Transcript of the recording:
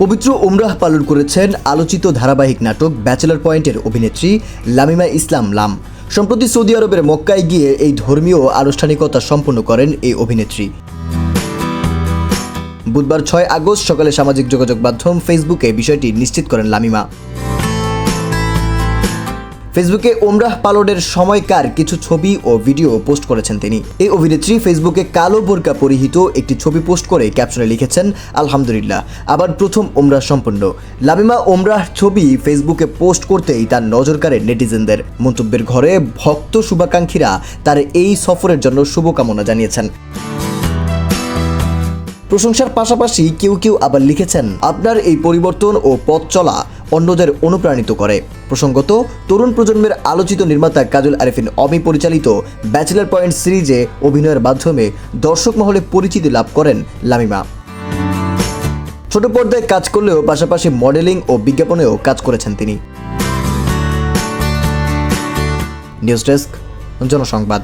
পবিত্র উমরাহ পালন করেছেন আলোচিত ধারাবাহিক নাটক ব্যাচেলর পয়েন্টের অভিনেত্রী লামিমা ইসলাম লাম। সম্প্রতি সৌদি আরবের মক্কায় গিয়ে এই ধর্মীয় আনুষ্ঠানিকতা সম্পন্ন করেন এই অভিনেত্রী। বুধবার ছয় আগস্ট সকালে সামাজিক যোগাযোগ মাধ্যম ফেসবুকে বিষয়টি নিশ্চিত করেন লামিমা। ফেসবুকে ওমরাহ পালনের সময়কার কিছু ছবি ও ভিডিও পোস্ট করেছেন তিনি। এই অভিনেত্রী ফেসবুকে কালো বোরকা পরিহিত একটি ছবি পোস্ট করে ক্যাপশনে লিখেছেন, আলহামদুলিল্লাহ, আবার প্রথম ওমরাহ সম্পন্ন। লামিমা ওমরাহ ছবি ফেসবুকে পোস্ট করতেই তার নজর কাড়ে নেটিজেনদের। মন্তব্যের ঘরে ভক্ত শুভাকাঙ্ক্ষীরা তার এই সফরের জন্য শুভকামনা জানিয়েছেন। প্রশংসার পাশাপাশি কেউ কেউ আবার লিখেছেন, আপনার এই পরিবর্তন ও পথ চলা অন্যদের অনুপ্রাণিত করে। প্রসঙ্গত, তরুণ প্রজন্মের আলোচিত নির্মাতা কাজল আরেফিন অমি পরিচালিত ব্যাচেলার পয়েন্ট সিরিজে অভিনয়ের মাধ্যমে দর্শক মহলে পরিচিতি লাভ করেন লামিমা। ছোট পর্দায় কাজ করলেও পাশাপাশি মডেলিং ও বিজ্ঞাপনেও কাজ করেছেন তিনি। News desk, জনসংবাদ।